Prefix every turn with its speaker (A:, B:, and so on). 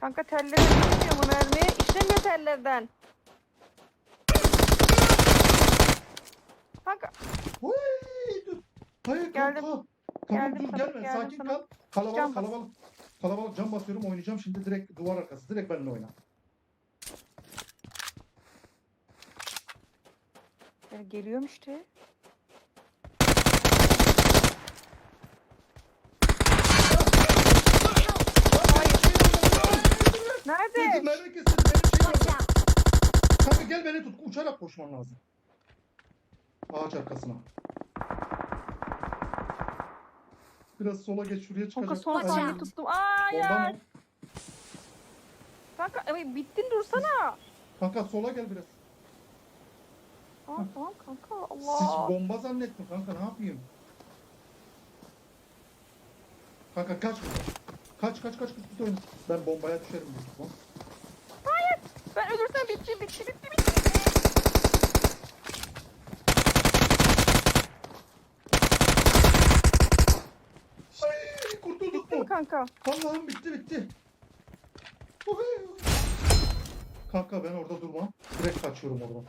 A: Kanka telleri işlemiyor mu mermi? İşlemiyor tellerden. Kanka
B: Oy, dur. Hayır
A: Geldim.
B: kanka. Tamam
A: Geldim
B: dur
A: sana,
B: gelme
A: geldim
B: sakin
A: sana.
B: kal. Kalabalık
A: Cam bas.
B: kalabalık. Kalabalık cam basıyorum oynayacağım şimdi direkt duvar arkası. Direkt benimle oyna.
A: ya geliyorum işte. Nerede?
B: Peki mermi kesildi benim şey
C: Watch out!
B: Kanka gel beni tut. Uçarak koşman lazım. Ağaç arkasına. Biraz sola geç şuraya çıkacak.
A: Kanka
C: Watch
A: saniye
C: out.
A: tuttum. Aa ya.
B: mı?
A: Kanka ay, bittin dursana.
B: Kanka sola gel biraz.
A: Aa, tamam kanka
B: Siz
A: Allah.
B: bomba zannettim kanka ne yapayım? Kanka kaç buradan. Kaç kaç kaç git oyna. Ben bombaya düşerim büyük ihtimal.
A: Ben ölürsem bitti bitti bitti bitti.
B: Ay kurtulduk mu?
A: kanka?
B: Allah'ım bitti bitti. Kanka ben orada durmam. Direkt kaçıyorum oradan.